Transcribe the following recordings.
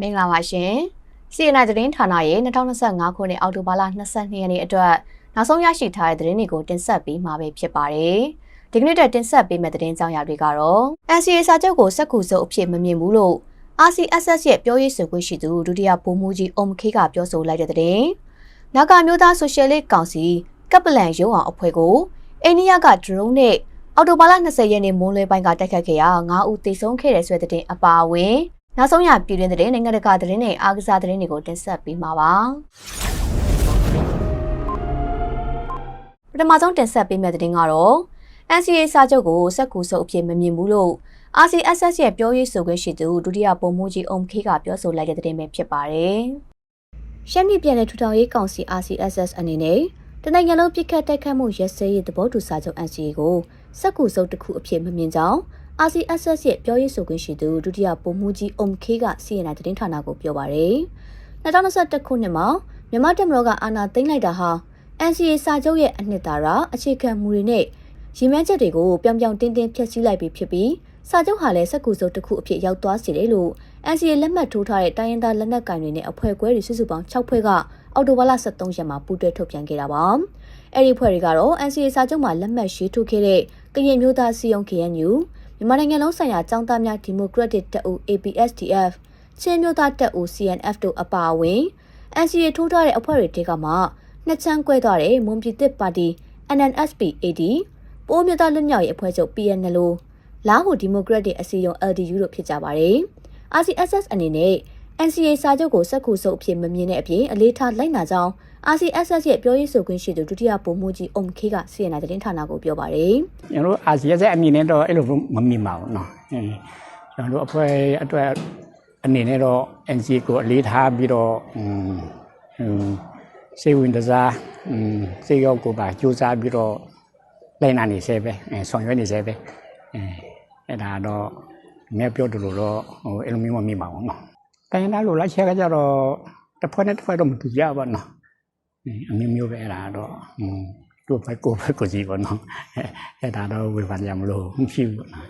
မင်္ဂလာပါရှင်။ CNN သတင်းဌာနရဲ့2025ခုနှစ်အောက်တိုဘာလ22ရက်နေ့အတွက်နောက်ဆုံးရရှိထားတဲ့သတင်းတွေကိုတင်ဆက်ပေးမှာပဲဖြစ်ပါတယ်။ဒီကနေ့တက်တင်ဆက်ပေးမယ့်သတင်းကြောင်းရာတွေကတော့ NCA စာချုပ်ကိုစက်ကူစုပ်အဖြစ်မမြင်ဘူးလို့ RCSS ရဲ့ပြောရေးဆိုခွင့်ရှိသူဒုတိယဗိုလ်မှူးကြီးအုံမခေးကပြောဆိုလိုက်တဲ့သတင်း။နောက်ကမျိုးသားဆိုရှယ်လစ်ကောင်စီကပ်ပလန်ရုံးအောင်အဖွဲ့ကိုအိန္ဒိယကဒရုန်းနဲ့အော်တိုဘာလ20ရက်နေ့မိုးလွဲပိုင်းကတိုက်ခတ်ခဲ့ရာ9ဦးသေဆုံးခဲ့တဲ့ဆွဲတဲ့အပါအဝင် နောက်ဆုံးရပြည်တွင်းသတင်းနိုင်ငံတကာသတင်းတွေအားကစားသတင်းတွေကိုတင်ဆက်ပေးမှာပါပထမဆုံးတင်ဆက်ပေးမယ့်သတင်းကတော့ NCA စာချုပ်ကိုစက်ကူစုပ်အဖြစ်မမြင်ဘူးလို့ RCSS ရဲ့ပြောရေးဆိုခွင့်ရှိသူဒုတိယဗိုလ်မှူးကြီးအုံခေးကပြောဆိုလိုက်တဲ့သတင်းပဲဖြစ်ပါတယ်။ရှမ်းပြည်ပြည်နယ်ထူထောင်ရေးကောင်စီ RCSS အနေနဲ့တနိုင်ငံလုံးပြစ်ခတ်တိုက်ခတ်မှုရဲစဲရေးသဘောတူစာချုပ် NCA ကိုစက်ကူစုပ်တစ်ခုအဖြစ်မမြင်ကြောင်း RCSS ရဲ့ပြောရေးဆိုခွင့်ရှိသူဒုတိယပုံမှုကြီးအုံခေးက CNN သတင်းဌာနကိုပြောပါရယ်2021ခုနှစ်မှာမြန်မာတပ်မတော်ကအာဏာသိမ်းလိုက်တာဟာ NCA စာချုပ်ရဲ့အနှစ်သာရအခြေခံမူတွေနဲ့ရည်မှန်းချက်တွေကိုပြောင်ပြောင်တင်းတင်းဖျက်ဆီးလိုက်ပြီးဖြစ်ပြီးစာချုပ်ဟာလည်းစက်ကူစုပ်တစ်ခုအဖြစ်ရောက်သွားစေတယ်လို့ NCA လက်မှတ်ထိုးထားတဲ့တိုင်းရင်းသားလက်နက်ကိုင်တွေနဲ့အဖွဲ့ခွဲတွေစုစုပေါင်း6ဖွဲ့ကအော်တိုဘာလ23ရက်မှာပူးတွဲထုတ်ပြန်ခဲ့တာပါ။အဲ့ဒီဖွဲ့တွေကတော့ NCA စာချုပ်မှာလက်မှတ်ရေးထိုးခဲ့တဲ့ကရင်မျိုးသားစီယုံ KNU မြန်မာနိုင်ငံလုံးဆိုင်ရာចောင်းသားများဒီမိုကရက်တစ်တပ်ဦး APSDF ချင်းမျိုးသားတပ်ဦး CNF တို့အပါအဝင် NCA ထိုးထားတဲ့အဖွဲ့တွေတဲကမှနှစ်ချမ်းကွဲသွားတဲ့မွန်ပြည်သစ်ပါတီ NNSP AD ပိုးမျိုးသားလွတ်မြောက်ရေးအဖွဲ့ချုပ် PNL လာဟူဒီမိုကရက်တစ်အစည်းအရုံး LDU တို့ဖြစ်ကြပါတယ်။ RCSS အနေနဲ့ NCA စာချုပ်ကိုစက်ခုစုပ်အဖြစ်မမြင်တဲ့အပြင်အလေးထားလိုက်နာကြောင်း RCSS ရဲ့ပြောရေးဆိုခွင့်ရှိသူဒုတိယဗိုလ်မှူးကြီးအုံခေးက CNN သတင်းဌာနကိုပြောပါတယ်။ ကျွန်တော်တို့အာဆီယံရဲ့အမြင်နဲ့တော့အဲ့လိုမမြင်ပါဘူးเนาะအင်းကျွန်တော်တို့အဖွဲ့အတွက်အနေနဲ့တော့ NCA ကိုအလေးထားပြီးတော့อืมဟိုစေဝင်တစားอืมစေရောက်ကိုပါစူးစမ်းပြီးတော့လိုက်နာနေစေပဲအဲဆောင်ရွက်နေစေပဲအဲအဲ့ဒါတော့မြတ်ပြောတယ်လို့တော့ဟိုအဲ့လိုမျိုးမမြင်ပါဘူးเนาะ တိုင်းသားလိုလိုက်ချက်ကကြတော့တစ်ဖွဲ့နဲ့တစ်ဖွဲ့တော့မတူကြပါနော်အမျိုးမျိုးပဲအဲ့ဒါတော့တို့ဘက်ကိုဘက်ကိုကြီးပါနော်အဲ့ဒါတော့ဝေဖန်ရမလို့မရှိဘူးနော်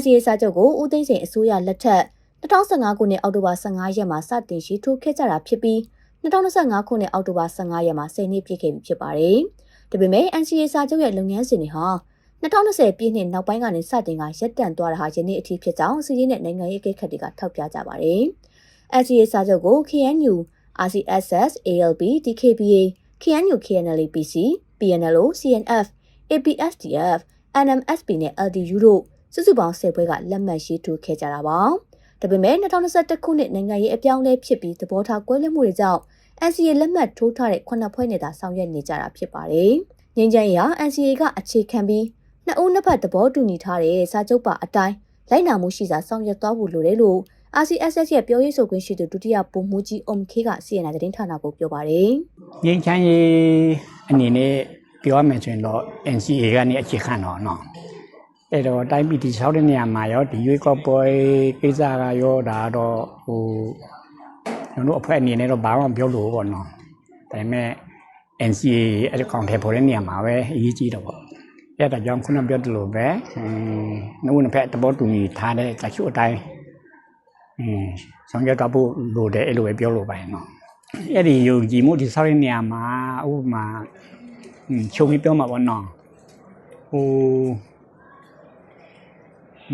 SCA စာချုပ်ကိုဦးသိန်းစိန်အစိုးရလက်ထက်2015ခုနှစ်အောက်တိုဘာ15ရက်မှာစတင်ရှိထိုးခဲ့ကြတာဖြစ်ပြီး2025ခုနှစ်အောက်တိုဘာ15ရက်မှာ10နှစ်ပြည့်ခဲ့ပြီဖြစ်ပါတယ်။ဒါပေမဲ့ NCA စာချုပ်ရဲ့လုပ်ငန်းစဉ်တွေဟာ2020ပြည့်နှစ်နောက်ပိုင်းကနေစတင်ကရပ်တန့်သွားတာဟာယနေ့အထိဖြစ်ကြောင်းစီးရင်တဲ့နိုင်ငံရေးကိစ္စတွေကထောက်ပြကြပါတယ်။ NCA စာချုပ်ကို KNU, RCSS, ALP, DKBA, KNU, KNLA-PC, PNLO, CNF, APSDF, NMSP နဲ့ LDU တို့စုစုပေါင်း10ဖွဲ့ကလက်မှတ်ရေးထိုးခဲ့ကြတာပါ။ဒါပေမဲ့2021ခုနှစ်နိုင်ငံရေးအပြောင်းအလဲဖြစ်ပြီးသဘောထားကွဲလွဲမှုတွေကြောင့် NCA လက်မှတ်ထိုးထားတဲ့ခုနှစ်ဖွဲ့နဲ့သာဆောင်ရွက်နေကြတာဖြစ်ပါတယ်။ငင်းချမ်းရာ NCA ကအခြေခံပြီးနှစ်ဦးနှစ်ဖက်သဘောတူညီထားတဲ့စာချုပ်ပါအတိုင်းလိုက်နာမှုရှိစွာဆောင်ရွက်သွားဖို့လိုတယ်လို့ RCSS ရဲ့ပြောရေးဆိုခွင့်ရှိသူဒုတိယဗိုလ်မှူးကြီးအုံခေကစီရင်တဲ့တင်ဌာနကိုပြောပါတယ်။ရင်းချမ်းရေးအနေနဲ့ပြောရမယ်ဆိုရင်တော့ NCA ကနေအခြေခံတော့နော်။အဲ့တော့တိုင်းပြည်တည်ဆောက်တဲ့နေရာမှာရောဒီရွေးကောက်ပွဲကိစ္စကရောဒါတော့ဟိုကျွန်တော်အဖွဲ့အနေနဲ့တော့ဘာမှမပြောလို့ဘောနော်။ဒါပေမဲ့ NCA အဲ့ဒီကောင်ထဲပေါ်တဲ့နေရာမှာပဲအရေးကြီးတော့ပေါ့။အဲ့ဒါကြောင့်ခုနပြောသလိုပဲအင်းနှုတ်နှစ်ဖက်သဘောတူညီထားတဲ့တချို့အတိုင်း အင်းဆောင်ရွက်ကဖို့လိုတယ်အဲ့လိုပဲပြောလို့ပါရင်တော့အဲ့ဒီယုံကြည်မှုဒီဆောက်ရနေရမှာဥပမာချုပ်ပြီးပြောမှာပေါ့နော်ဟို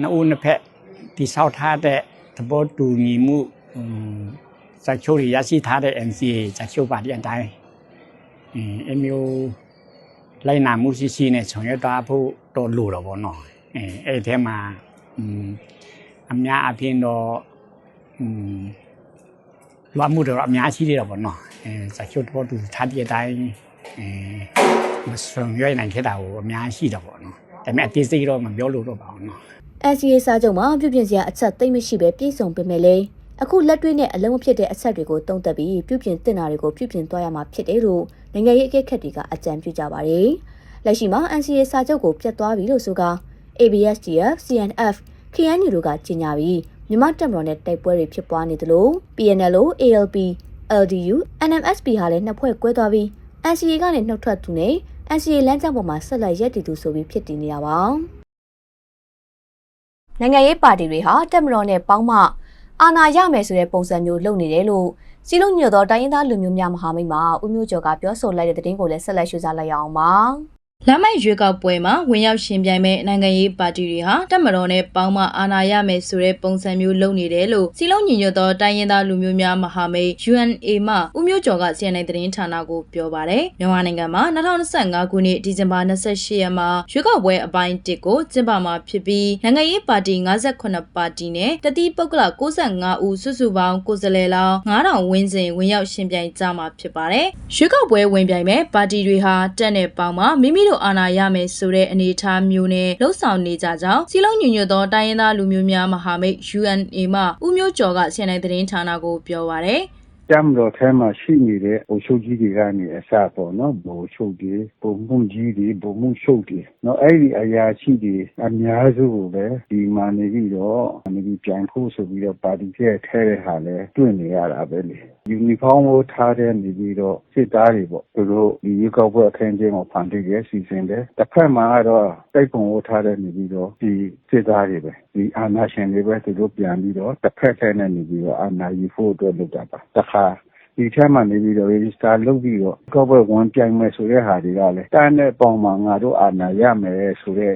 နှုတ်နှစ်ဖက်ဒီဆောက်ထားတဲ့သဘောတူညီမှုစာချုပ်ရရရှိထားတဲ့ NCA စာချုပ်ပါတဲ့အတိုင်းအမျိုးလိုက်နာမှုရှိရှိနဲ့ဆောင်ရွက်တာဖို့တော့လိုတော့ဗောနော်အဲအဲ့ထဲမှာအများအပြင်းတော့ လွှမ်းမှုတော့အများရှိသေးတယ်ဗောနော်အဲစာချုပ်တော့သူထားတဲ့အတိုင်းအဲမဆောင်ရွက်နိုင်ခဲ့တာကိုအများရှိတော့ဗောနော်ဒါပေမဲ့အသေးစိတ်တော့မပြောလို့တော့ပါဘူးနော် NCA စာချုပ်မှာပြုပြင်စရာအချက်သိမ့်မရှိပဲပြည့်စုံပေမဲ့လည်းအခုလက်တွေ့နဲ့အလုံးမဖြစ်တဲ့အချက်တွေကိုတုံ့တက်ပြီးပြုပြင်တင်တာတွေကိုပြုပြင်သွားရမှာဖြစ်တယ်လို့နိုင်ငံရေးအကဲခတ်တွေကအကြံပြုကြပါတယ်။လက်ရှိမှာ NCA စာချုပ်ကိုပြတ်သွားပြီလို့ဆိုက ABSDF, CNF, KNU တို့ကကြေညာပြီး မြန်မာတပ်မတော်နဲ့တိုက်ပွဲတွေဖြစ်ပွားနေသလို PNLO, ALP, LDU, NMSP ဟာလည်းနှစ်ဖွဲ့ကွဲသွားပြီး NCA ကနေနှုတ်ထွက်သူနဲ့ NCA လမ်းကြောင်းပေါ်မှာဆက်လက်ရည်တည်သူဆိုပြီးဖြစ်တည်နေတာပါ။နိုင်ငံရေးပါတီတွေဟာတက်မတော်နဲ့ပေါင်းမှအာဏာရမယ်ဆိုတဲ့ပုံစံမျိုးလုပ်နေတယ်လို့စီလုံးညွတ်သောတိုင်းရင်းသားလူမျိုးများမဟာမိတ်မှဦးမျိုးကျော်ကပြောဆိုလိုက်တဲ့သတင်းကိုလည်းဆက်လက်ရှုစားလိုက်ရအောင်ပါ။ လမ်းမိုက်ရွေးကောက်ပွဲမှာဝင်ရောက်ရှင်ပြိုင်မဲ့နိုင်ငံရေးပါတီတွေဟာတက်မတော်နဲ့ပေါင်းမအာဏာရမယ်ဆိုတဲ့ပုံစံမျိုးလုပ်နေတယ်လို့စီလုံးညီညွတ်သောတိုင်းရင်းသားလူမျိုးများမဟာမိတ် UNA မှဦးမျိုးကျော်က CNN သတင်းဌာနကိုပြောပါတယ်မြန်မာနိုင်ငံမှာ2025ခုနှစ်ဒီဇင်ဘာ28ရက်မှာရွေးကောက်ပွဲအပိုင်း1ကိုကျင်းပမှာဖြစ်ပြီးနိုင်ငံရေးပါတီ58ပါတီနဲ့တတိပုဂ္ဂလ65ဦးစုစုပေါင်းကိုယ်စားလှယ်လောင်း9000ဝန်းကျင်ဝင်ရောက်ရှင်ပြိုင်ကြမှာဖြစ်ပါတယ်ရွေးကောက်ပွဲဝင်ပြိုင်မဲ့ပါတီတွေဟာတက်နဲ့ပေါင်းမှာမိမိတို့အာဏာရမယ်ဆိုတဲ့အနေအထားမျိုးနဲ့လှုပ်ဆောင်နေကြကြောင်းစီလုံးညညွတ်သောတိုင်းရင်းသားလူမျိုးများမဟာမိတ် UNA မှဦးမျိုးကျော်ကစီနိုင်သတင်းဌာနကိုပြောပါရယ် တမ်တော်ထဲမှာရှိနေတဲ့ဘုံချုပ်ကြီးတွေကနေအစပေါ့နော်ဘုံချုပ်တွေဘုံမှုကြီးတွေဘုံမှုချုပ်တွေနော်အဲ့ဒီအရာရှိတွေအများစုကိုပဲဒီမှာနေပြီးတော့နေပြီးပြန်ဖို့ဆိုပြီးတော့ပါတီကျဲထဲတဲ့ဟာလဲတွေ့နေရတာပဲလေယူနီဖောင်းကိုထားတဲ့နေပြီးတော့စစ်သားတွေပေါ့သူတို့ဒီရေကောက်ပွဲအခင်းကျင်းကိုဖန်တီးရစီစဉ်တယ်တစ်ဖက်မှာကတော့တိုက်ပုံကိုထားတဲ့နေပြီးတော့ဒီစစ်သားတွေပဲဒီအာဏာရှင်တွေပဲသူတို့ပြန်ပြီးတော့တစ်ဖက်ထဲနဲ့နေပြီးတော့အာဏာယူဖို့အတွက်လုပ်တာပါတခါဒီထဲမှာနေပြီးတော့ register လုပ်ပြီးတော့ကောက်ပွဲဝင်ပြိုင်မယ်ဆိုတဲ့ဟာတွေကလည်းတန်းတဲ့ပုံမှာငါတို့အာဏာရမယ်ဆိုတဲ့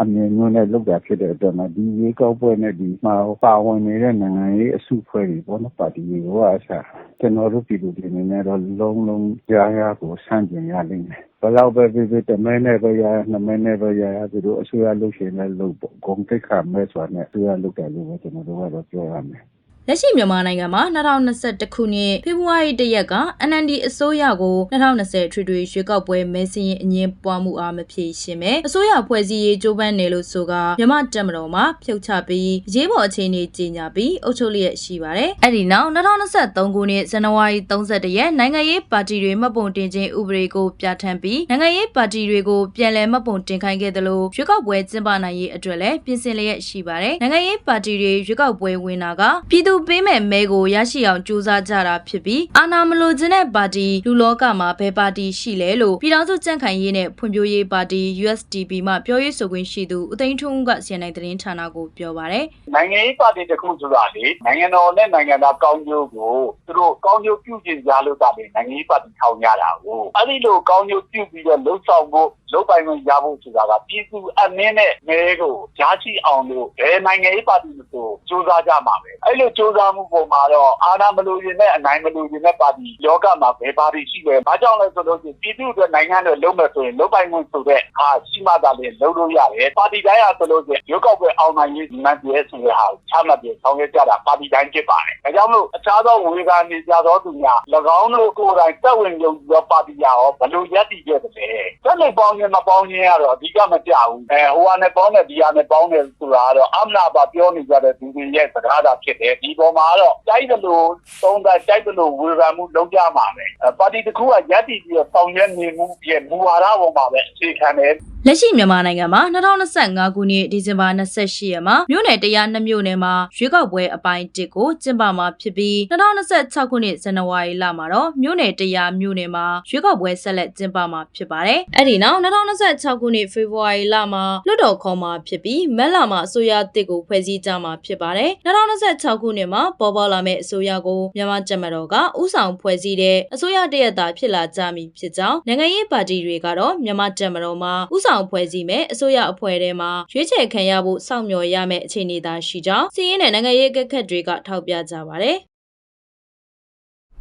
အမြင်မျိုးနဲ့လုပ်တာဖြစ်တဲ့အတွက်မှာဒီရေကောက်ပွဲနဲ့ဒီမှာပါဝင်နေတဲ့နိုင်ငံရေးအစုဖွဲ့တွေပေါ့နော်ပါတီတွေကအားစားကျွန်တော်တို့ပြည်သူတွေအနေနဲ့တော့လုံးလုံးကြားရကိုဆန့်ကျင်ရလိမ့်မယ်ဘယ်တော့ပဲဖြစ်ဖြစ်တမဲနဲ့ပဲရနှစ်မဲနဲ့ပဲရသူတို့အစိုးရလုပ်ရှင်လည်းလုပ်ပေါ့ဂုံတိတ်ခါမဲဆိုတာနဲ့အစိုးရလုပ်တယ်လို့ပဲကျွန်တော်တို့ကတော့ပြောရမယ် လက်ရှိမြန်မာနိုင်ငံမှာ2021ခုနှစ်ဖေဖော်ဝါရီလရက်က NND အစိုးရကို2020ထွေထွေရွေးကောက်ပွဲမဲစင်းရင်အငင်းပွားမှုအားမဖြေရှင်းပဲအစိုးရဖွဲ့စည်းရေးကြိုးပမ်းနေလို့ဆိုကမြန်မာတက်မတော်မှာဖြုတ်ချပြီးအရေးပေါ်အခြေအနေကြီးညာပြီးအုပ်ချုပ်လျက်ရှိပါတယ်။အဲ့ဒီနောက်2023ခုနှစ်ဇန်နဝါရီ31ရက်နိုင်ငံရေးပါတီတွေမှတ်ပုံတင်ခြင်းဥပဒေကိုပြဋ္ဌာန်းပြီးနိုင်ငံရေးပါတီတွေကိုပြန်လည်မှတ်ပုံတင်ခိုင်းခဲ့တယ်လို့ရွေးကောက်ပွဲကျင်းပနိုင်ရေးအတွက်လည်းပြင်ဆင်လျက်ရှိပါတယ်။နိုင်ငံရေးပါတီတွေရွေးကောက်ပွဲဝင်တာကပြည်သူပေးမဲ့မဲကိုရရှိအောင်ကြိုးစားကြတာဖြစ်ပြီးအာဏာမလိုချင်တဲ့ပါတီလူလောကမှာဘယ်ပါတီရှိလဲလို့ပြည်ထောင်စုကြံ့ခိုင်ရေးနဲ့ဖွံ့ဖြိုးရေးပါတီ USDP မှပြောရေးဆိုခွင့်ရှိသူဦးသိန်းထွန်းဦးကစီရင်သတင်းဌာနကိုပြောပါရယ်နိုင်ငံရေးပါတီတစ်ခုဆိုတာလေနိုင်ငံတော်နဲ့နိုင်ငံသားကောင်းကျိုးကိုသူတို့ကောင်းကျိုးပြုကျင်ကြလို့တာလေနိုင်ငံရေးပါတီထောင်ကြတာကိုအဲ့ဒီလိုကောင်းကျိုးပြုပြီးတော့လှုပ်ဆောင်ဖို့ လုပ်ပိုင်ခွင့်ရဖို့ဆိုတာကပြည်သူအမင်းနဲ့မဲကိုကြားရှိအောင်လို့ဘယ်နိုင်ငံရေးပါတီမဆိုစူးစမ်းကြမှာပဲအဲ့လိုစူးစမ်းမှုပုံမှာတော့အာဏာမလိုချင်တဲ့အနိုင်မလိုချင်တဲ့ပါတီလောကမှာဘယ်ပါတီရှိလဲဘာကြောင့်လဲဆိုတော့ပြည်သူတွေနိုင်ငံတွေလုံးမဲ့ဆိုရင်လုပ်ပိုင်ခွင့်ဆိုတဲ့ဟာရှိမှသာလေလုပ်လို့ရတယ်ပါတီတိုင်းဟာဆိုလို့ရှိရင်ရုပ်ောက်ပွဲအောင်နိုင်ရေးမှန်တယ်ဆိုတဲ့ဟာချမှတ်ပြီးဆောင်ရွက်ကြတာပါတီတိုင်းဖြစ်ပါတယ်ဒါကြောင့်မလို့အခြားသောဝေခံနေကြသောသူများ၎င်းတို့ကိုယ်တိုင်တက်ဝင်ယုံကြည်သောပါတီရောဘယ်လိုရည်တည်ခဲ့သလဲတက်နေပေါင်းရင်မပေါင်းရင်ကတော့အဓိကမကြဘူးအဲဟိုဟာနဲ့ပေါင်းတယ်ဒီဟာနဲ့ပေါင်းတယ်ဆိုတာကတော့အမနာပါပြောနေကြတဲ့သူတွေရဲ့စကားသာဖြစ်တယ်ဒီပေါ်မှာကတော့တိုက်တယ်လို့သုံးသပ်တိုက်တယ်လို့ဝေဖန်မှုလုပ်ကြမှာပဲပါတီတစ်ခုကရည်တည်ပြီးတော့ဆောင်ရွက်နေမှုရဲ့မူဝါဒပေါ်မှာပဲအခြေခံတယ်လက်ရှိမြန်မာနိုင်ငံမှာ2025ခုနှစ်ဒီဇင်ဘာ28ရက်မှာမြို့နယ်102မြို့နယ်မှာရွေးကောက်ပွဲအပိုင်း1ကိုကျင်းပမှာဖြစ်ပြီး2026ခုနှစ်ဇန်နဝါရီလမှာတော့မြို့နယ်100မြို့နယ်မှာရွေးကောက်ပွဲဆက်လက်ကျင်းပမှာဖြစ်ပါတယ်။အဲ့ဒီနောက်2026ခုနှစ်ဖေဖော်ဝါရီလမှာလွှတ်တော်ခေါ်မှာဖြစ်ပြီးမက်လာမှာအစိုးရတစ်ကိုဖွဲ့စည်းကြမှာဖြစ်ပါတယ်။2026ခုနှစ်မှာပေါ်ပေါလာမယ့်အစိုးရကိုမြန်မာကျမတော်ကဥဆောင်ဖွဲ့စည်းတဲ့အစိုးရတရက်တာဖြစ်လာကြမည်ဖြစ်ကြောင်းနိုင်ငံရေးပါတီတွေကတော့မြန်မာကျမတော်မှာဥဆောင်ဖွဲ့စည်းမဲ့အစိုးရအဖွဲ့ထဲမှာရွေးချယ်ခံရဖို့စောင့်မျှော်ရမယ့်အခြေအနေသာရှိကြောင်းစီးရင်တဲ့နိုင်ငံရေးအကဲခတ်တွေကထောက်ပြကြပါတယ်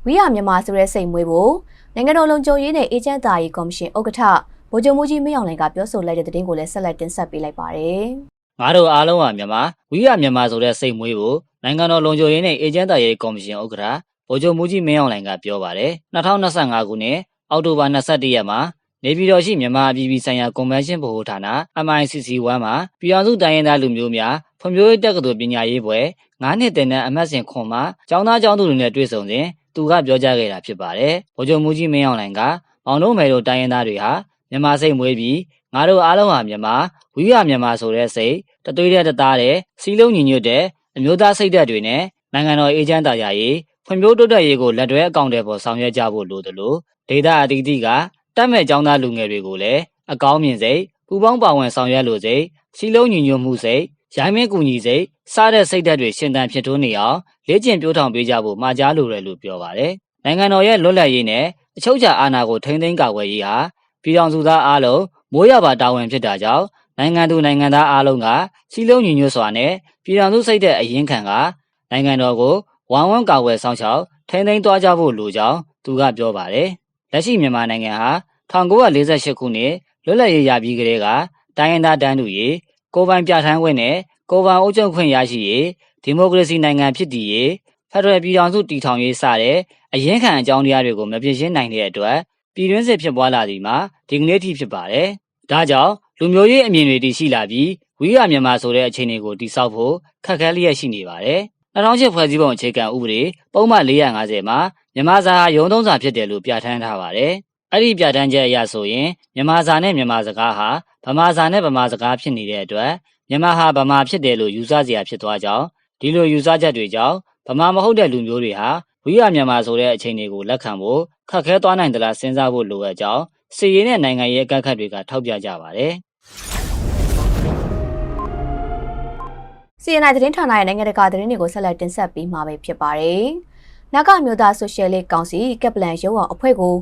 ဝိရမြန်မာဆိုတဲ့စိတ်မွေးဖို့နိုင်ငံတော်လုံခြုံရေးနဲ့အေဂျင့်တာရေးကော်မရှင်ဥက္ကဋ္ဌဗိုလ်ချုပ်မှုကြီးမင်းအောင်လှိုင်ကပြောဆိုလိုက်တဲ့သတင်းကိုလည်းဆက်လက်တင်ဆက်ပေးလိုက်ပါတယ်ငါတို့အားလုံးဟာမြန်မာဝိရမြန်မာဆိုတဲ့စိတ်မွေးကိုနိုင်ငံတော်လုံခြုံရေးနဲ့အေဂျင့်တာရေးကော်မရှင်ဥက္ကဋ္ဌဗိုလ်ချုပ်မူကြီးမင်းအောင်လှိုင်ကပြောပါတယ်2025ခုနှစ်အောက်တိုဘာ21ရက်မှာ နေပြည်တော်ရှိမြန်မာပြည်ပြည်ဆိုင်ရာကွန်ဗင်းရှင်းဗဟိုဌာန MICC 1 မှာပြည်အောင်စုတိုင်းရင်းသားလူမျိုးများဖွံ့ဖြိုးရေးတက္ကသိုလ်ပညာရေးဘွဲ9နှစ်တင်တဲ့အမှတ်စဉ်ခွန်မှာကျောင်းသားကျောင်းသူတွေနဲ့တွေ့ဆုံစဉ်သူကပြောကြားခဲ့တာဖြစ်ပါတယ်ဗိုလ်ချုပ်မူကြီးမင်းအောင်လှိုင်ကမောင်တို့မယ်တို့တိုင်းရင်းသားတွေဟာမြန်မာစိတ်မွေးပြီးငါတို့အားလုံးဟာမြန်မာဝိရမြန်မာဆိုတဲ့စိတ်တသွေးတဲ့တသားတဲ့စီလုံးညီညွတ်တဲ့အမျိုးသားစိတ်ဓာတ်တွေနဲ့နိုင်ငံတော်အေဂျင့်တာယာရေးဖွံ့ဖြိုးတိုးတက်ရေးကိုလက်တွဲအကောင့်တွေပေါ်ဆောင်ရွက်ကြဖို့လိုသလိုဒေတာအသီးသီးက တတ်မဲ့ចောင်းသားလူငယ်တွေကိုလည်းအကောင်းမြင်စိတ်ပူပေါင်းပါဝင်ဆောင်ရွက်လိုစိတ်စီလုံးညီညွတ်မှုစိတ်ရိုင်းမင်းကူညီစိတ်စားတဲ့စိတ်ဓာတ်တွေရှင်သန်ဖြစ်ထွန်းနေအောင်လေ့ကျင့်ပြိုးထောင်ပေးကြဖို့မှာကြားလိုတယ်လို့ပြောပါတယ်။နိုင်ငံတော်ရဲ့လွတ်လပ်ရေးနဲ့အချုပ်အခြာအာဏာကိုထိန်းသိမ်းကာကွယ်ရေးဟာပြည်ထောင်စုသားအားလုံးမိုးရပါတာဝန်ဖြစ်တာကြောင့်နိုင်ငံသူနိုင်ငံသားအားလုံးကစီလုံးညီညွတ်စွာနဲ့ပြည်ထောင်စုစိတ်တဲ့အရင်ခံကနိုင်ငံတော်ကိုဝမ်ဝမ်ကာကွယ်ဆောင်ရှောက်ထိန်းသိမ်းသွားကြဖို့လိုကြောင်းသူကပြောပါတယ်။ လက်ရှိမြန်မာနိုင်ငံဟာ1948ခုနှစ်လွတ်လပ်ရေးရပြီးကတည်းကတိုင်းရင်းသားတန်းတူရေးကိုယ်ပိုင်ပြဋ္ဌာန်းခွင့်နဲ့ကိုယ်ပိုင်အုပ်ချုပ်ခွင့်ရရှိရေးဒီမိုကရေစီနိုင်ငံဖြစ်တည်ရေးဖက်ဒရယ်ပြည်ထောင်စုတည်ထောင်ရေးစတဲ့အရင်ခံအကြောင်းတရားတွေကိုမပြည့်ရှင်းနိုင်တဲ့အတွက်ပြည်တွင်းစစ်ဖြစ်ပွားလာသည်မှာဒီကနေ့ထိဖြစ်ပါတယ်။ဒါကြောင့်လူမျိုးရေးအမြင်တွေတည်ရှိလာပြီးဝိရမြန်မာဆိုတဲ့အခြေအနေကိုတိစောက်ဖို့ခက်ခဲလျက်ရှိနေပါတယ်။ 2008ဖွဲ့စည်းပုံအခြေခံဥပဒေပုံမှန်450မှာမြန်မာစာဟာရုံးသုံးစာဖြစ်တယ်လို့ပြဋ္ဌာန်းထားပါတယ်။အဲ့ဒီပြဋ္ဌာန်းချက်အရဆိုရင်မြန်မာစာနဲ့မြန်မာစကားဟာဗမာစာနဲ့ဗမာစကားဖြစ်နေတဲ့အတွက်မြန်မာဟာဗမာဖြစ်တယ်လို့ယူဆစရာဖြစ်သွားကြောင်းဒီလိုယူဆချက်တွေကြောင့်ဗမာမဟုတ်တဲ့လူမျိုးတွေဟာဝိရမြန်မာဆိုတဲ့အခြေအနေကိုလက်ခံဖို့ခက်ခဲသွားနိုင်သလားစဉ်းစားဖို့လိုအပ်ကြောင်းစီရေးနဲ့နိုင်ငံရေးအကန့်အခတ်တွေကထောက်ပြကြပါတယ်။ CNI သတင်းဌာနရဲ့နိုင်ငံတကာသတင်းတွေကိုဆက်လက်တင်ဆက်ပေးမှာပဲဖြစ်ပါတယ်။နဂမျိုးသားဆိုရှယ်လစ်ကောင်စီကက်ပလန်ရုံးအောင်အဖွဲ့ကို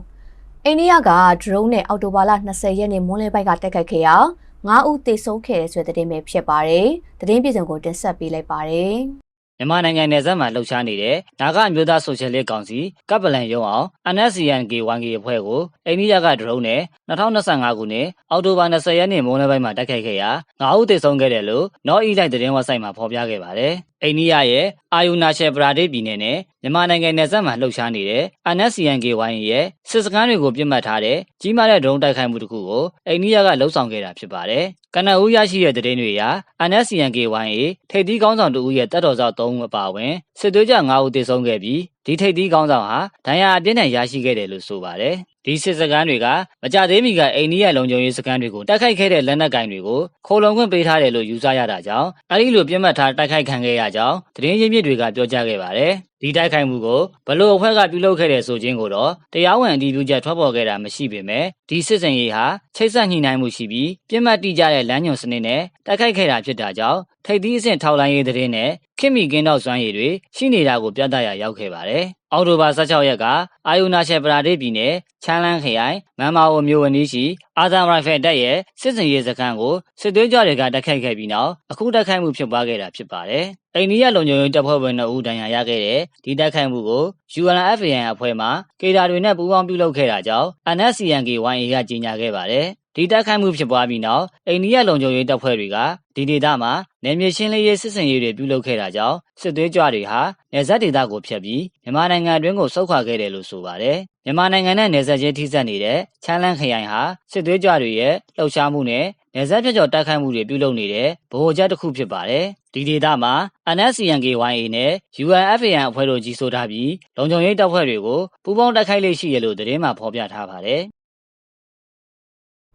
အိန္ဒိယကဒရုန်းနဲ့အော်တိုဘာလ20ရက်နေ့မွန်းလယ်ပိုင်းကတက်ခတ်ခဲ့ရာ9ဦးသေဆုံးခဲ့တဲ့ဆိုတဲ့သတင်းပဲဖြစ်ပါတယ်။သတင်းပြည်စုံကိုတင်ဆက်ပေးလိုက်ပါတယ်။ မြန်မာနိုင်ငံနယ်စပ်မှာလှုပ်ရှားနေတဲ့နာဂအမျိုးသားဆိုရှယ်လစ်ကောင်စီကပ်ပလန်ရုံးအောင် NSCN-K 1K အဖွဲ့ကိုအိန္ဒိယကဒရုန်းနဲ့2025ခုနှစ်အောက်တိုဘာ20ရက်နေ့မိုးလယ်ပိုင်းမှာတိုက်ခိုက်ခဲ့ရာ9ဦးသေဆုံးခဲ့တယ်လို့ North East Light သတင်းဝက်ဆိုက်မှာဖော်ပြခဲ့ပါတယ်။ အိန္ဒိယရဲ့အာယူနာရှယ်ပရာဒေ့ပြည်နယ်နဲ့မြန်မာနိုင်ငံနယ်စပ်မှာလှုပ်ရှားနေတဲ့ NSCN-K 1ရဲ့စစ်စခန်းတွေကိုပြစ်မှတ်ထားတဲ့ကြီးမားတဲ့ဒရုန်းတိုက်ခိုက်မှုတစ်ခုကိုအိန္ဒိယကလှုပ်ဆောင်ခဲ့တာဖြစ်ပါတယ်။ကနဦးရရှိတဲ့သတင်းတွေအရ NSCN-K 1ထိပ်သီးကောင်းဆောင်တဦးရဲ့တပ်တော်စောက်3ဦးအပါအဝင်စစ်သွေးကြ9ဦးသေဆုံးခဲ့ပြီးဒီထိပ်သီးကောင်းဆောင်ဟာဒဏ်ရာအပြင်းထန်ရရှိခဲ့တယ်လို့ဆိုပါတယ်။ ဒီစစ်စခန်းတွေကမကြသေးမီကအိန္ဒိယလုံခြုံရေးစခန်းတွေကိုတိုက်ခိုက်ခဲ့တဲ့လက်နက်ကင်တွေကိုခိုးလုံခွင့်ပေးထားတယ်လို့ယူဆရတာကြောင့်အဲဒီလိုပြစ်မှတ်ထားတိုက်ခိုက်ခံခဲ့ရကြောင်းသတင်းရင်းမြစ်တွေကပြောကြားခဲ့ပါတယ်။ဒီတိုက်ခိုက်မှုကိုဘလို့အဖွဲ့ကပြုလုပ်ခဲ့တဲ့ဆိုခြင်းကိုတော့တရားဝင်အတည်ပြုချက်ထွက်ပေါ်ခဲ့တာမရှိပေမဲ့ဒီစစ်စင်ရေးဟာချိတ်ဆက်ညှိနှိုင်းမှုရှိပြီးပြစ်မှတ်တိကျတဲ့လမ်းညွှန်စနစ်နဲ့တိုက်ခိုက်ခဲ့တာဖြစ်တာကြောင့် ထိပ်သီးအဆင့်ထောက်လိုင်းရေးသတင်းနဲ့ခင်မီကင်းတော့စွမ်းရည်တွေရှိနေတာကိုပြသရရောက်ခဲ့ပါတယ်။အောက်တိုဘာ16ရက်ကအာယုနာရှယ်ပရာဒေ့ပြည်နယ်ချမ်းလန်းခရိုင်မန်မာအိုမြို့ဝနီးရှိအာဇာရိုင်ဖယ်တပ်ရဲ့စစ်စင်ရေးစခန်းကိုစစ်သွေးကြွတွေကတိုက်ခိုက်ခဲ့ပြီးနောက်အခုတိုက်ခိုက်မှုဖြစ်ပွားခဲ့တာဖြစ်ပါတယ်။အိန္ဒိယလုံခြုံရေးတပ်ဖွဲ့ဝင်2ဦးဒဏ်ရာရခဲ့တဲ့ဒီတိုက်ခိုက်မှုကို UNFAN အဖွဲ့မှကေဒါတွေနဲ့ပူးပေါင်းပြုလုပ်ခဲ့တာကြောင့် NSCN-K1A ကကြေညာခဲ့ပါတယ်။ ဒီတိုက်ခိုက်မှုဖြစ်ပွားပြီးနောက်အိန္ဒိယလုံခြုံရေးတပ်ဖွဲ့တွေကဒီဒေသမှာနယ်မြေရှင်းလင်းရေးစစ်စင်ရေးတွေပြုလုပ်ခဲ့တာကြောင့်စစ်သွေးကြွတွေဟာနယ်စပ်ဒေသကိုဖျက်ပြီးမြန်မာနိုင်ငံအတွင်းကိုဆုတ်ခွာခဲ့တယ်လို့ဆိုပါတယ်။မြန်မာနိုင်ငံနဲ့နယ်စပ်ချင်းထိစပ်နေတဲ့ချမ်းလန်းခရိုင်ဟာစစ်သွေးကြွတွေရဲ့လှုပ်ရှားမှုနဲ့နယ်စပ်ဖြတ်ကျော်တိုက်ခိုက်မှုတွေပြုလုပ်နေတဲ့ဗဟိုချက်တစ်ခုဖြစ်ပါတယ်။ဒီဒေသမှာ NSCN-KYA နဲ့ UNFAN အဖွဲ့တို့ကြီးစိုးထားပြီးလုံခြုံရေးတပ်ဖွဲ့တွေကိုပူးပေါင်းတိုက်ခိုက်လေးရှိရလို့သတင်းမှာဖော်ပြထားပါတယ်။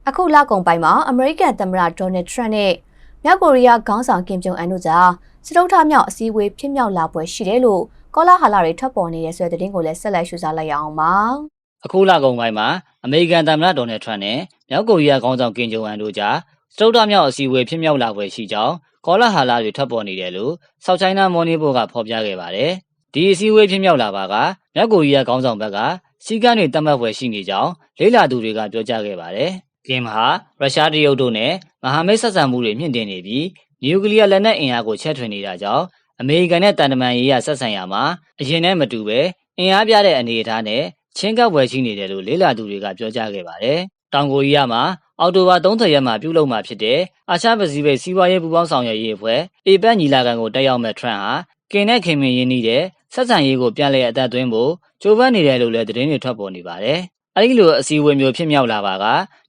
အခုလကုန်ပိုင်းမှာအမေရိကန်သမ္မတဒေါ်နယ်ထရန့်နဲ့မြောက်ကိုရီးယားခေါင်းဆောင်ကင်ဂျုံအန်တို့ကြားစတုထမြောက်အစည်းအဝေးဖြစ်မြောက်လာပွဲရှိတယ်လို့ကောလာဟာလာတွေထွက်ပေါ်နေတဲ့ဆွဲသတင်းကိုလည်းဆက်လက်ရှုစားလိုက်ရအောင်ပါအခုလကုန်ပိုင်းမှာအမေရိကန်သမ္မတဒေါ်နယ်ထရန့်နဲ့မြောက်ကိုရီးယားခေါင်းဆောင်ကင်ဂျုံအန်တို့ကြားစတုထမြောက်အစည်းအဝေးဖြစ်မြောက်လာပွဲရှိကြောင်းကောလာဟာလာတွေထွက်ပေါ်နေတယ်လို့ဆောက်ချိုင်းနာမော်နီဘိုကဖော်ပြခဲ့ပါတယ်။ဒီအစည်းအဝေးဖြစ်မြောက်လာပါကမြောက်ကိုရီးယားခေါင်းဆောင်ဘက်ကစီကံတွေတတ်မှတ်ဖွယ်ရှိနေကြောင်းလေးလာသူတွေကပြောကြားခဲ့ပါတယ်။ ကင်ဟာရုရှားတရုတ်တို့နဲ့မဟာမိတ်ဆက်ဆံမှုတွေမြင့်တင်နေပြီးနျူကလ িয়ার လက်နက်အင်အားကိုချဲ့ထွင်နေတာကြောင့်အမေရိကန်နဲ့တန်တမန်ရေးရဆက်ဆံရမှာအရင်နဲ့မတူပဲအင်အားပြတဲ့အနေအထားနဲ့ချင်းကပ်ဝယ်ရှိနေတယ်လို့လေးလာသူတွေကပြောကြားခဲ့ပါတယ်။တောင်ကိုရီးယားမှာအောက်တိုဘာ30ရက်မှာပြုလုပ်မှာဖြစ်တဲ့အာရှပစိဖိတ်စီးပွားရေးပူးပေါင်းဆောင်ရွက်ရေးအဖွဲ့အေပက်ညီလာခံကိုတက်ရောက်မဲ့ထရန့်ဟာကင်နဲ့ခင်မင်ရင်းနှီးတဲ့ဆက်ဆံရေးကိုပြန်လည်အသက်သွင်းဖို့ကြိုးပမ်းနေတယ်လို့လည်းသတင်းတွေထွက်ပေါ်နေပါတယ်။ အဲဒီလိုအစည်းအဝေးမျိုးဖြစ်မြောက်လာပါက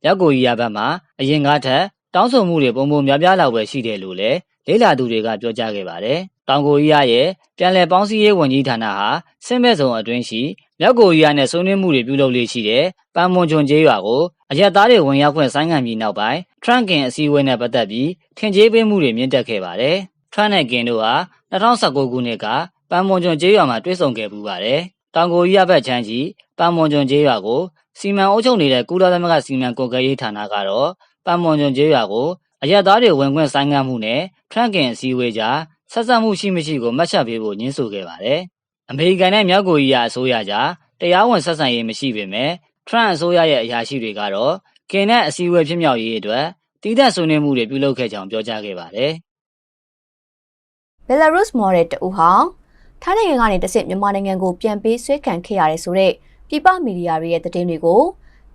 ရောက်ကိုရီးယားဘက်မှအရင်ကထက်တောင်းဆိုမှုတွေပုံပုံများများလောက်ပဲရှိတယ်လို့လည်းလေးလာသူတွေကပြောကြားခဲ့ပါတယ်။တောင်ကိုရီးယားရဲ့ပြန်လည်ပေါင်းစည်းရေးဝန်ကြီးဌာနဟာစစ်မဲ့ဆောင်အတွင်းရှိမြောက်ကိုရီးယားနဲ့ဆွေးနွေးမှုတွေပြုလုပ်လေ့ရှိတဲ့ပန်မွန်ချွန်ကျေးရွာကိုအရက်သားတွေဝင်ရောက်ခွင့်ဆိုင်းငံ့ပြီးနောက်ပိုင်းထရန့်ကင်အစည်းအဝေးနဲ့ပတ်သက်ပြီးထင်ကြေးပေးမှုတွေမြင့်တက်ခဲ့ပါတယ်။ထရန့်နဲ့ကင်တို့ဟာ2019ခုနှစ်ကပန်မွန်ချွန်ကျေးရွာမှာတွေ့ဆုံခဲ့ပူပါတယ်။တောင်ကိုရီးယားဘက်ချမ်းကြီးပန်မွန်ချွန်ကျေးရွာကို စီမံအုပ်ချုပ်နေတဲ့ကုလသမဂ္ဂစီမံကွပ်ကဲရေးဌာနကတော့ပန်မွန်ချွန်ကျေးရွာကိုအရက်သားတွေဝင်ခွင့်ဆိုင်ငံ့မှုနဲ့ထရန့်ကင်အစည်းအဝေးကြားဆက်ဆက်မှုရှိမရှိကိုမှတ်ချက်ပေးဖို့ညှင်းဆိုခဲ့ပါတယ်။အမေရိကန်နဲ့မြောက်ကိုရီးယားအစိုးရကြားတရားဝင်ဆက်ဆံရေးမရှိပေမဲ့ထရန့်အစိုးရရဲ့အရာရှိတွေကတော့ကင်နဲ့အစည်းအဝေးဖြစ်မြောက်ရေးအတွက်တည်တဲ့ဆွေးနွေးမှုတွေပြုလုပ်ခဲ့ကြောင်းပြောကြားခဲ့ပါတယ်။ Belarus model တူဟောင်းထိုင်းနိုင်ငံကနေတဆင့်မြန်မာနိုင်ငံကိုပြန်ပေးဆွဲခံခဲ့ရတယ်ဆိုတဲ့ ပြည်ပမီဒီယာတွေရဲ့သတင်းတွေကို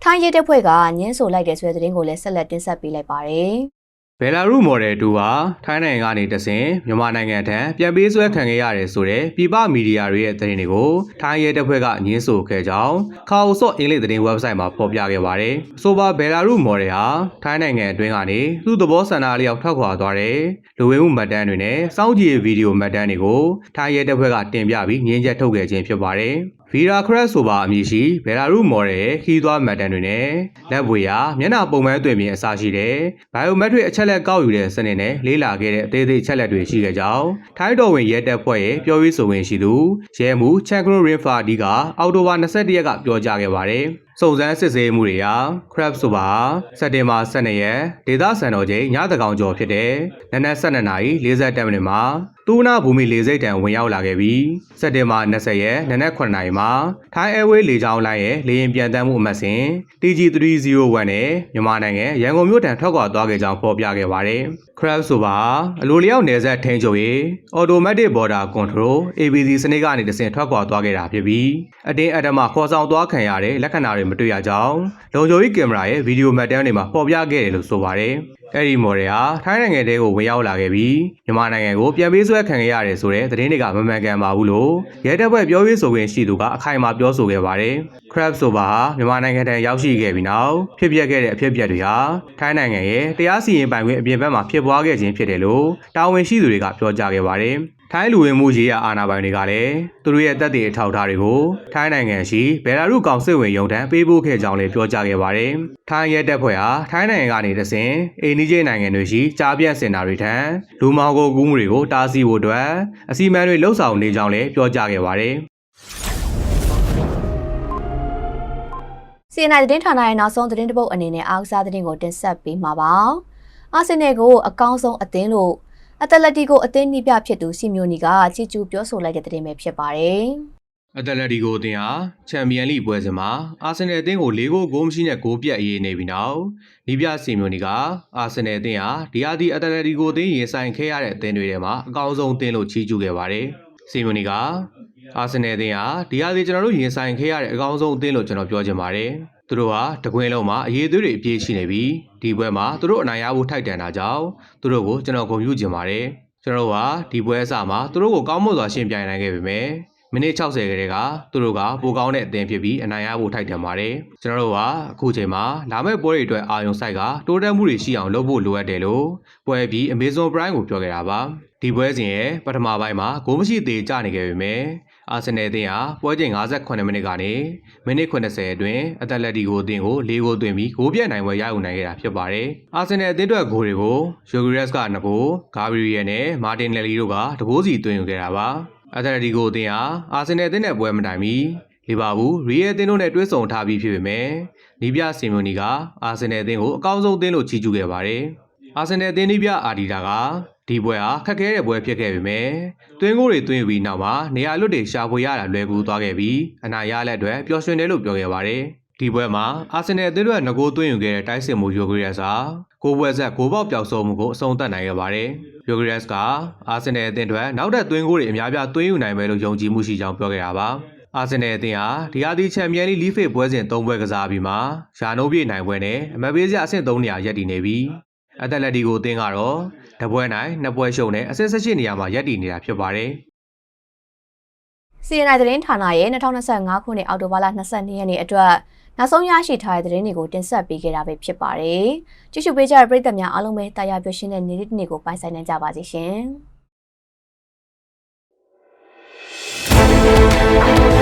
ထိုင်းရဲတပ်ဖွဲ့ကညှင်းဆိုလိုက်တဲ့ဆိုတဲ့သတင်းကိုလည်းဆက်လက်တင်ဆက်ပေးလိုက်ပါတယ်။ဘယ်လာရုမော်ဒယ်2ဟာထိုင်းနိုင်ငံကနေတဆင်မြန်မာနိုင်ငံထံပြန်ပေးဆွဲခံခဲ့ရတယ်ဆိုတဲ့ပြည်ပမီဒီယာတွေရဲ့သတင်းတွေကိုထိုင်းရဲတပ်ဖွဲ့ကညှင်းဆိုခဲ့ကြောင်းခါအိုဆော့အင်္ဂလိပ်သတင်း website မှာဖော်ပြခဲ့ပါတယ်။ဆိုပါဘယ်လာရုမော်ဒယ်ဟာထိုင်းနိုင်ငံအတွင်းကနေသူ့သဘောဆန္ဒအလျောက်ထွက်ခွာသွားတဲ့လူဝင်မှုမှတ်တမ်းတွေနဲ့စောင့်ကြည့်ဗီဒီယိုမှတ်တမ်းတွေကိုထိုင်းရဲတပ်ဖွဲ့ကတင်ပြပြီးငင်းချက်ထုတ်ခဲ့ခြင်းဖြစ်ပါတယ်။ ဗီရာခရက်ဆိုပါအမည်ရှိဘယ်လာရုမော်ဒယ်ခီးသွွားမတ်တန်တွေနဲ့လက်ပွေရာမျက်နှာပုံမှန်အသွင်ပြင်အစားရှိတဲ့ဘိုင်ယိုမက်ထရစ်အချက်လက်ကောက်ယူတဲ့စနစ်နဲ့လေးလာခဲ့တဲ့အသေးသေးချက်လက်တွေရှိခဲ့ကြောင်းထိုင်းတော်ဝင်ရဲတပ်ဖွဲ့ရဲ့ပြောရေးဆိုခွင့်ရှိသူရဲမှုချန်ကရိုရင်ဖာဒီကအောက်တိုဘာ22ရက်ကပြောကြားခဲ့ပါတယ် စုံစမ်းစစ်ဆေးမှုတွေဟာ crab ဆိုပါစက်တင်ဘာ12ရက်ဒေသစံတော်ချိန်ညသကောင်ကျော်ဖြစ်တဲ့နနက်12နာရီ40မိနစ်မှာတူနာဘူမီလေစိတ်တံဝင်ရောက်လာခဲ့ပြီးစက်တင်ဘာ20ရက်နနက်9နာရီမှာထိုင်းအဲဝေးလေကြောင်းလိုင်းရဲ့လေယာဉ်ပြန်တမ်းမှုအမှတ်စဉ် TG301 နဲ့မြန်မာနိုင်ငံရန်ကုန်မြို့တံထွက်ခွာသွားခဲ့ကြောင်းဖော်ပြခဲ့ပါတယ်။ Crab ဆိုပါအလိုလျောက်နယ်စပ်ထိန်းချုပ်ရေး Automatic Border Control ABC စနစ်ကနေတဆင့်ထွက်ခွာသွားခဲ့တာဖြစ်ပြီးအတင်းအဓမ္မခေါ်ဆောင်သွားခံရတဲ့လက္ခဏာတွေမတွေ့ရကြောင်းလုံခြုံရေးကင်မရာရဲ့ဗီဒီယိုမှတ်တမ်းတွေမှာဖော်ပြခဲ့တယ်လို့ဆိုပါတယ်။အဲ့ဒီမော်ဒယ်ဟာထိုင်းနိုင်ငံတဲကိုဝင်ရောက်လာခဲ့ပြီးမြန်မာနိုင်ငံကိုပြန်ပေးဆွဲခံခဲ့ရတယ်ဆိုတဲ့သတင်းတွေကမမှန်ကန်ပါဘူးလို့ရဲတပ်ဖွဲ့ပြောရေးဆိုခွင့်ရှိသူကအခိုင်အမာပြောဆိုခဲ့ပါတယ်။ Crab ဆိုပါဟာမြန်မာနိုင်ငံတန်ရောက်ရှိခဲ့ပြီးနောက်ဖြစ်ပျက်ခဲ့တဲ့အဖြစ်အပျက်တွေဟာထိုင်းနိုင်ငံရဲ့တရားစီရင်ပိုင်ခွင့်အပြင်ဘက်မှာဖြစ်ပွားခဲ့ခြင်းဖြစ်တယ်လို့တာဝန်ရှိသူတွေကပြောကြားခဲ့ပါတယ်။ ထိုင်းလူဝင်မှုရေးရာအာဏာပိုင်တွေကလည်းသူတို့ရဲ့တပ်တွေအထောက်အထားတွေကိုထိုင်းနိုင်ငံရှိဘယ်လာရုကောင်စစ်ဝင်ရုံးထံပေးပို့ခဲ့ကြောင်းလည်းပြောကြားခဲ့ပါတယ်။ထိုင်းရဲတပ်ဖွဲ့ဟာထိုင်းနိုင်ငံကနေတဆင်အိန္ဒိယနိုင်ငံတွေရှိကြားပြန့်စင်တာတွေထံလူမောင်ကိုကူးမှုတွေကိုတားဆီးဖို့အတွက်အစီအမံတွေလှုပ်ဆောင်နေကြောင်းလည်းပြောကြားခဲ့ပါတယ်။ CNI သတင်းဌာနရဲ့နောက်ဆုံးသတင်းတပုတ်အနေနဲ့အားကစားသတင်းကိုတင်ဆက်ပေးမှာပါ။အာဆင်နယ်ကိုအကောင်းဆုံးအသင်းလို့ အတလက်တီကိုအသင်းနှိပြဖြစ်သူစီမျိုးနီကချီကျူပြောဆိုလိုက်တဲ့သတင်းပဲဖြစ်ပါတယ်။အတလက်တီကိုအသင်းဟာချန်ပီယံလိပွဲစဉ်မှာအာဆင်နယ်အသင်းကို၄ဂိုးဂိုးမရှိနဲ့ဂိုးပြတ်အေးနေပြီးနောက်နီးပြစီမျိုးနီကအာဆင်နယ်အသင်းဟာဒီယာဒီအတလက်တီကိုအသင်းရင်ဆိုင်ခဲ့ရတဲ့အသင်းတွေထဲမှာအကောင်းဆုံးအသင်းလို့ချီးကျူးခဲ့ပါတယ်။စီမျိုးနီကအာဆင်နယ်အသင်းဟာဒီယာဒီကျွန်တော်တို့ရင်ဆိုင်ခဲ့ရတဲ့အကောင်းဆုံးအသင်းလို့ကျွန်တော်ပြောချင်ပါတယ်။ သူတို့ဟာတကွင်းလုံးမှာအရေးသွေးတွေအပြည့်ရှိနေပြီးဒီပွဲမှာသူတို့အနိုင်ရဖို့ထိုက်တန်တာကြောင့်သူတို့ကိုကျွန်တော်ဂုဏ်ပြုချင်ပါတယ်။ကျွန်တော်တို့ဟာဒီပွဲအစမှာသူတို့ကိုကောင်းမွန်စွာရှင်းပြနိုင်ခဲ့ပေမဲ့မိနစ်60ခရဲကသူတို့ကပိုကောင်းတဲ့အသင်းဖြစ်ပြီးအနိုင်ရဖို့ထိုက်တန်ပါတယ်ကျွန်တော်တို့ကအခုချိန်မှာလာမယ့်ပွဲတွေအတွက်အာရုံစိုက်ကတိုးတက်မှုတွေရှိအောင်လုပ်ဖို့လိုအပ်တယ်လို့ပွဲပြီး Amazon Prime ကိုပြောခဲ့တာပါဒီပွဲစဉ်ရဲ့ပထမပိုင်းမှာဂိုးမရှိသေးကြနေခဲ့ပေမဲ့ အာဆင်နယ်အသင်းဟာပွဲချိန်58မိနစ်ကနေမိနစ်80အတွင်းအသက်လက်တီကိုအသင်းကို၄ဂိုးသွင်းပြီးဂိုးပြတ်နိုင်ပွဲရယူနိုင်ခဲ့တာဖြစ်ပါတယ်အာဆင်နယ်အသင်းအတွက်ဂိုးတွေကိုယိုဂရက်စ်က2ဂိုးဂါဘရီယယ်နဲ့မာတင်နယ်လီတို့ကတဂိုးစီသွင်းယူခဲ့တာပါအက်တလက်တီကိုအသင်းဟာအာဆင်နယ်အသင်းနဲ့ပွဲမတိုင်မီလီဗာပူးရီယယ်အသင်းတို့နဲ့တွဲဆုံထားပြီးဖြစ်ပေမဲ့နီးပြစင်မြူနီကအာဆင်နယ်အသင်းကိုအကောင်းဆုံးအသင်းလို့ချီးကျူးခဲ့ပါတယ်။အာဆင်နယ်အသင်းနီးပြအာဒီတာက ဒီပွဲဟာခက်ခဲတဲ့ပွဲဖြစ်ခဲ့ပေမဲ့တွင်းကိုတွေတွင်းပြီးနောက်မှာနေရာလွတ်တွေရှာဖွေရတာလွယ်ကူသွားခဲ့ပြီးအနာရလက်အတွက်ပျော်ရွှင်တယ်လို့ပြောခဲ့ပါတယ်။ဒီပွဲမှာအာဆင်နယ်အသင်းတို့ငကိုသွင်းယူခဲ့တဲ့တိုက်စစ်မှုယိုဂရက်စာကိုပွဲဆက်ကိုပေါက်ပျောက်ဆုံးမှုကိုအဆုံးသတ်နိုင်ခဲ့ပါတယ်။ယိုဂရက်စ်ကအာဆင်နယ်အသင်းအတွက်နောက်ထပ်သွင်းကိုတွေအများပြသွင်းယူနိုင်မယ်လို့ယုံကြည်မှုရှိကြောင်းပြောခဲ့တာပါ။အာဆင်နယ်အသင်းဟာဒီဟာဒီချန်ပီယံလိလီဖေးပွဲစဉ်၃ပွဲကစားပြီးမှယာနိုးပြေနိုင်ပွဲနဲ့အမတ်ပေးစရာအဆင့်၃နေရာရပ်တည်နေပြီး အသက်လက်တီကိုအသင်းကတော့တပွဲနိုင်နှစ်ပွဲရှုံးနဲ့အဆင့်၁၈နေရာမှာရပ်တည်နေတာဖြစ်ပါတယ်။ CNI သတင်းဌာနရဲ့2025ခုနှစ်အောက်တိုဘာလ22ရက်နေ့အတွက်နောက်ဆုံးရရှိထားတဲ့သတင်းတွေကိုတင်ဆက်ပေးခဲ့တာပဲဖြစ်ပါတယ်။ကြည့်ရှုပေးကြတဲ့ပရိသတ်များအားလုံးပဲတရားပြရှင်တဲ့နေ့တစ်နေ့ကိုပိုင်ဆိုင်နိုင်ကြပါစေရှင်။